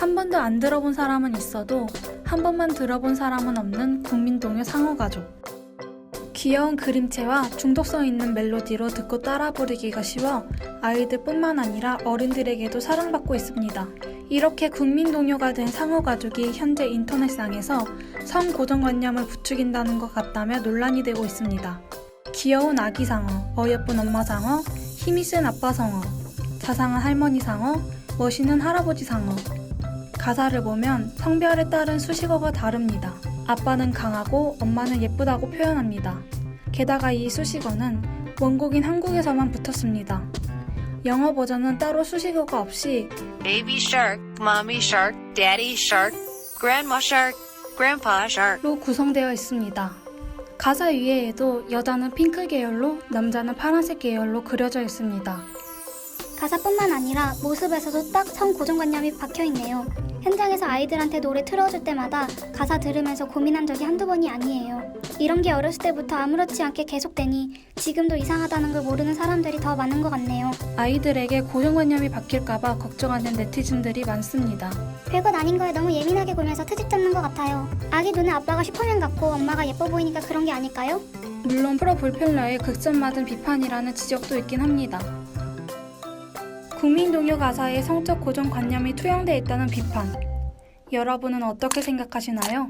한 번도 안 들어본 사람은 있어도 한 번만 들어본 사람은 없는 국민 동요 상어 가족. 귀여운 그림체와 중독성 있는 멜로디로 듣고 따라 부르기가 쉬워 아이들뿐만 아니라 어른들에게도 사랑받고 있습니다. 이렇게 국민 동요가 된 상어 가족이 현재 인터넷상에서 성 고정관념을 부추긴다는 것 같다며 논란이 되고 있습니다. 귀여운 아기 상어, 어여쁜 엄마 상어, 힘이 센 아빠 상어, 자상한 할머니 상어, 멋있는 할아버지 상어. 가사를 보면 성별에 따른 수식어가 다릅니다. 아빠는 강하고 엄마는 예쁘다고 표현합니다. 게다가 이 수식어는 원곡인 한국에서만 붙었습니다. 영어 버전은 따로 수식어가 없이 Baby shark, mommy shark, daddy shark, grandma shark, grandpa shark. 로 구성되어 있습니다. 가사 위에에도 여자는 핑크 계열로 남자는 파란색 계열로 그려져 있습니다. 가사뿐만 아니라 모습에서도 딱 성 고정관념이 박혀 있네요. 현장에서 아이들한테 노래 틀어줄 때마다 가사 들으면서 고민한 적이 한두 번이 아니에요. 이런 게 어렸을 때부터 아무렇지 않게 계속되니 지금도 이상하다는 걸 모르는 사람들이 더 많은 것 같네요. 아이들에게 고정관념이 바뀔까봐 걱정하는 네티즌들이 많습니다. 별것 아닌 거에 너무 예민하게 굴면서 트집 잡는 것 같아요. 아기 눈에 아빠가 슈퍼맨 같고 엄마가 예뻐 보이니까 그런 게 아닐까요? 물론 프로 불편러의 극점 맞은 비판이라는 지적도 있긴 합니다. 국민 동요 가사에 성적 고정관념이 투영돼 있다는 비판. 여러분은 어떻게 생각하시나요?